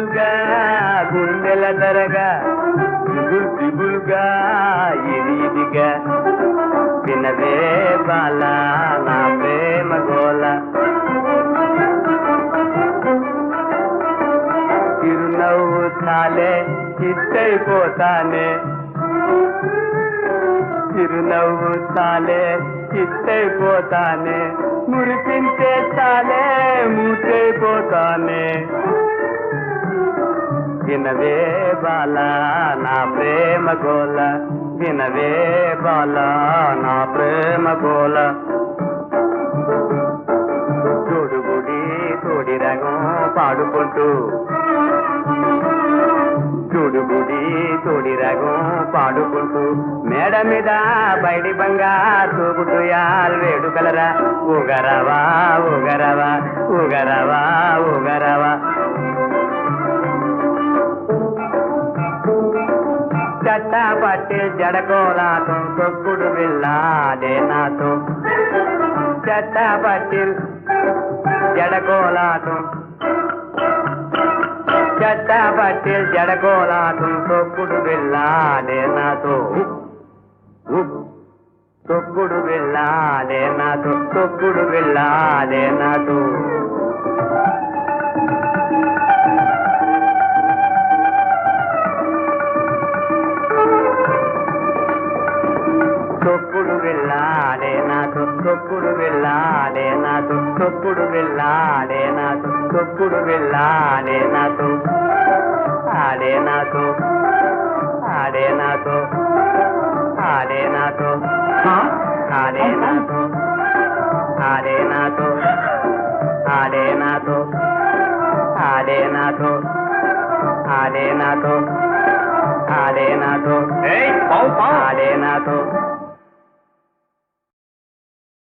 గుబుల్ గుండెల దరగా దిగుల్ దిగుల్గా ఇదిగా వినవే బాల నా ప్రేమ గోల. చిరునవ్వు చాలే చిత్తైపోతానే చిరునవ్వు చాలే చిత్తైపోతానే మురిపించే చాలే మూతైపోతానే. వినవే బాల నా ప్రేమ గోల. వినవే బాల నా ప్రేమ గోల. తోడుగుడి తోడి రగం పాడుకుంటూ. చూడుగుడి తోడి రగం పాడుకుంటూ. మేడ మీద బయటి బంగా తూగుటుయాల్ వేడుకలరా. ఊగరవా ఊగరవా ఊగరవా ఊగరవా. చట్ట పట్టి జడకోలాతో తొక్కుడు వెళ్ళాడే నాతో. చట్ట పట్టి జడకోలాతో చట్ట పట్టి జడకోలాటం తొక్కుడు వెళ్ళాలే నాతో. తొక్కుడు వెళ్ళాలే నాతో. తొక్కుడు వెళ్ళాలే నాతో. తొక్కుడు వెళ్ళాలే నాతో తొక్కుడు వెళ్ళాలే నాతో తొక్కుడు వెళ్ళాలే నాతో ఆడే నాతో ఆడే నాతో ఆడే నాతో ఆడే నాతో ఆడే నాతో ఆడే నాతో ఆడే నాతో ఆడే నాతో ఆడే నాతో ఆడే నాతో